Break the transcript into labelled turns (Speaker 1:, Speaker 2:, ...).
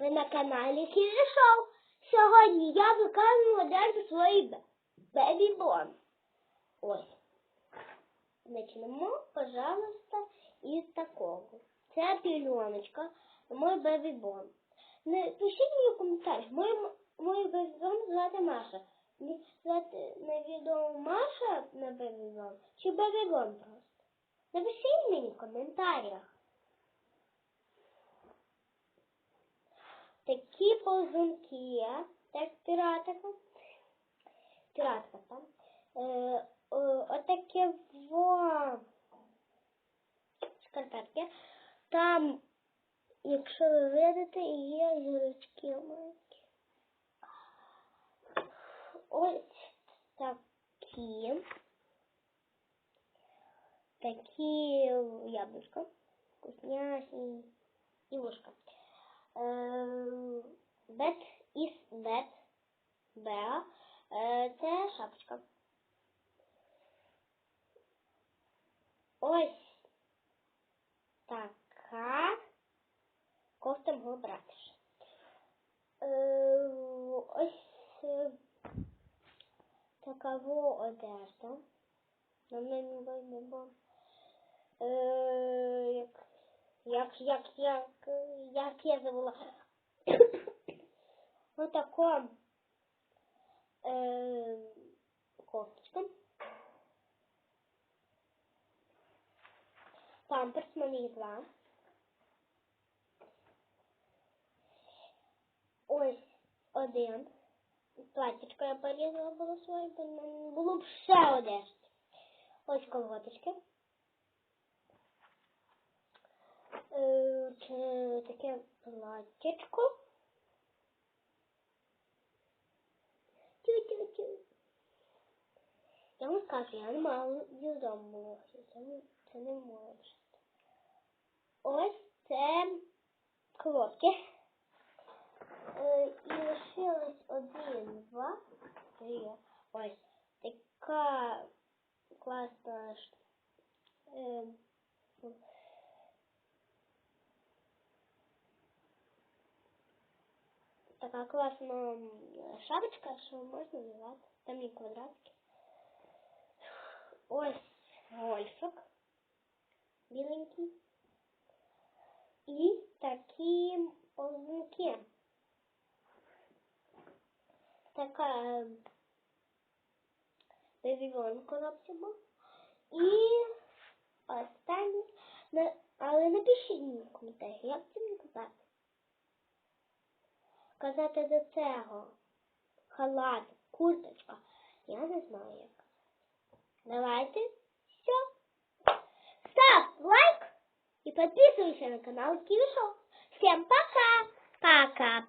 Speaker 1: Ви на каналі Кіжі Шоу. Сьогодні я виконую модель свої Бебі Бон. Ось. Начнемо, пожалуйста, із такого. Це пільоночка, мой Бебі Бон. Не пишіть мені в коментарях. Мой, мой Бебі Бон звати Маша. Звати невідомо Маша на Бебі Бон чи Бебі Бон просто. Напишіть мені в коментарях. Такі ползунки так піратика. Піратка там. Е, отаке во шкарпетки. Там, якщо ви видите, є зірочки маленькі. Ось такі. Такі яблучка. Вкусняшні. І вушка. Е, Бет із бет. Беа. Е, Це шапочка. Ось така кофта мого братиша. Е, Ось е, така во одежда. На мене не було. Е, як як, як, як, як я забула. Отако е, кофточка. Памперс мені два. Ось один. Платічко я порізала було своє, бо не було б. Ось колготочки. Е, таке платтячко. Я вам скажу, я не маю додому. Це не, може. Ось це колодки. Е, і лишилось один, два, три. Ось така класна е, така класна шапочка, що можна вдівати. Там є квадратики. Ось гольфик біленький. І такі ползунки. Така бебівон коробці був. І останнє, на- але напишіть мені в коментарях, як це мені казати. Казати до цього халат, курточка. Я не знаю як. Давайте. Все. Ставь лайк и подписывайся на канал Киви. Всем пока. Пока.